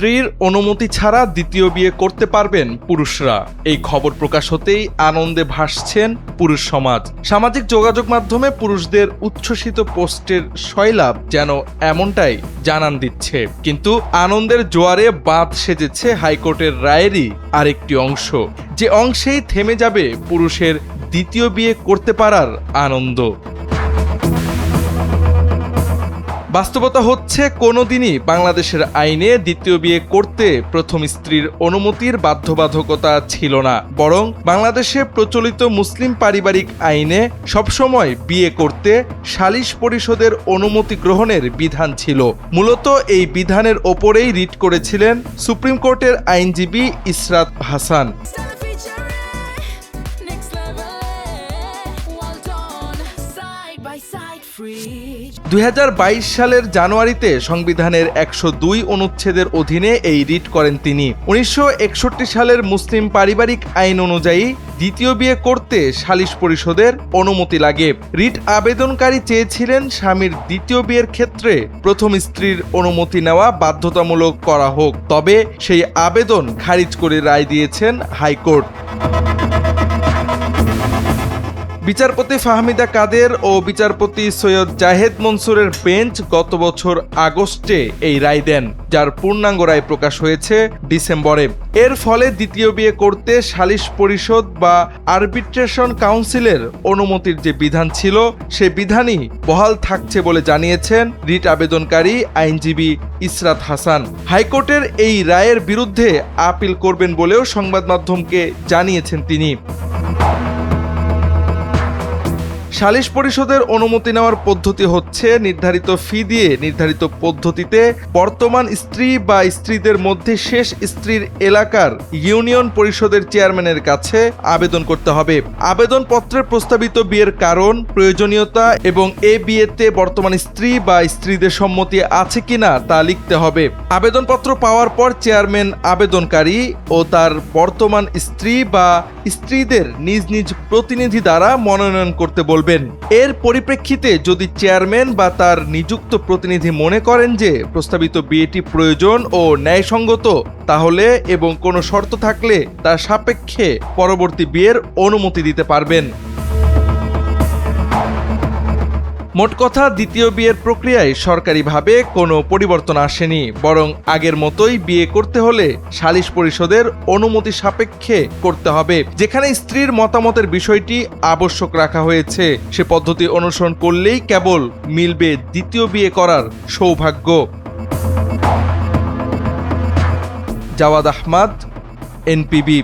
স্ত্রীর অনুমতি ছাড়া দ্বিতীয় বিয়ে করতে পারবেন পুরুষরা। এই খবর প্রকাশ হতেই আনন্দে ভাসছেন পুরুষ সমাজ। সামাজিক যোগাযোগ মাধ্যমে পুরুষদের উচ্ছ্বসিত পোস্টের শৈলাভ যেন এমনটাই জানান দিচ্ছে। কিন্তু আনন্দের জোয়ারে বাঁধ সেজেছে হাইকোর্টের রায়েরই আরেকটি অংশ। যে অংশেই থেমে যাবে পুরুষের দ্বিতীয় বিয়ে করতে পারার আনন্দ। বাস্তবতা হচ্ছে কোনোদিনই বাংলাদেশের আইনে দ্বিতীয় বিয়ে করতে প্রথম স্ত্রীর অনুমতির বাধ্যবাধকতা ছিল না। বরং বাংলাদেশে প্রচলিত মুসলিম পারিবারিক আইনে সবসময় বিয়ে করতে সালিশ পরিষদের অনুমতি গ্রহণের বিধান ছিল। মূলত এই বিধানের ওপরেই রিট করেছিলেন সুপ্রিম কোর্টের আইনজীবী ইসরাত হাসান। দু হাজার বাইশ সালের জানুয়ারিতে সংবিধানের একশো দুই অনুচ্ছেদের অধীনে এই রিট করেন তিনি। উনিশশো একষট্টি সালের মুসলিম পারিবারিক আইন অনুযায়ী দ্বিতীয় বিয়ে করতে সালিশ পরিষদের অনুমতি লাগে। রিট আবেদনকারী চেয়েছিলেন স্বামীর দ্বিতীয় বিয়ের ক্ষেত্রে প্রথম স্ত্রীর অনুমতি নেওয়া বাধ্যতামূলক করা হোক, তবে সেই আবেদন খারিজ করে রায় দিয়েছেন হাইকোর্ট। বিচারপতি ফাহমিদা কাদের ও বিচারপতি সৈয়দ জাহেদ মনসুরের বেঞ্চ গত বছর আগস্টে এই রায় দেন, যার পূর্ণাঙ্গ রায় প্রকাশ হয়েছে ডিসেম্বরে। এর ফলে দ্বিতীয় বিয়ে করতে সালিশ পরিষদ বা আরবিট্রেশন কাউন্সিলের অনুমতির যে বিধান ছিল, সে বিধানই বহাল থাকছে বলে জানিয়েছেন রিট আবেদনকারী আইনজীবী ইসরাত হাসান। হাইকোর্টের এই রায়ের বিরুদ্ধে আপিল করবেন বলেও সংবাদ মাধ্যমকে জানিয়েছেন তিনি। সালিশ পরিষদের অনুমতি নেওয়ার পদ্ধতি হচ্ছে নির্ধারিত ফি দিয়ে নির্ধারিত পদ্ধতিতে বর্তমান স্ত্রী বা স্ত্রীদের মধ্যে শেষ স্ত্রীর এলাকার ইউনিয়ন পরিষদের চেয়ারম্যানের কাছে আবেদন করতে হবে। আবেদনপত্রে প্রস্তাবিত বিয়ের কারণ, প্রয়োজনীয়তা এবং এ বিয়েতে বর্তমান স্ত্রী বা স্ত্রীদের সম্মতি আছে কিনা তা লিখতে হবে। আবেদনপত্র পাওয়ার পর চেয়ারম্যান, আবেদনকারী ও তার বর্তমান স্ত্রী বা স্ত্রীদের নিজ নিজ প্রতিনিধি দ্বারা মনোনয়ন করতে বলবেন। এর পরিপ্রেক্ষিতে যদি চেয়ারম্যান বা তার নিযুক্ত প্রতিনিধি মনে করেন যে প্রস্তাবিত বিয়েটি প্রয়োজন ও ন্যায়সঙ্গত, তাহলে এবং কোনো শর্ত থাকলে তার সাপেক্ষে পরবর্তী বিয়ের অনুমতি দিতে পারবেন। মোট কথা, দ্বিতীয় বিয়ের প্রক্রিয়ায় সরকারিভাবে কোনো পরিবর্তন আসেনি। বরং আগের মতোই বিয়ে করতে হলে সালিশ পরিষদের অনুমতি সাপেক্ষে করতে হবে, যেখানে স্ত্রীর মতামতের বিষয়টি আবশ্যক রাখা হয়েছে। সে পদ্ধতি অনুসরণ করলেই কেবল মিলবে দ্বিতীয় বিয়ে করার সৌভাগ্য। জাওয়াদ আহমাদ, এনপিবি।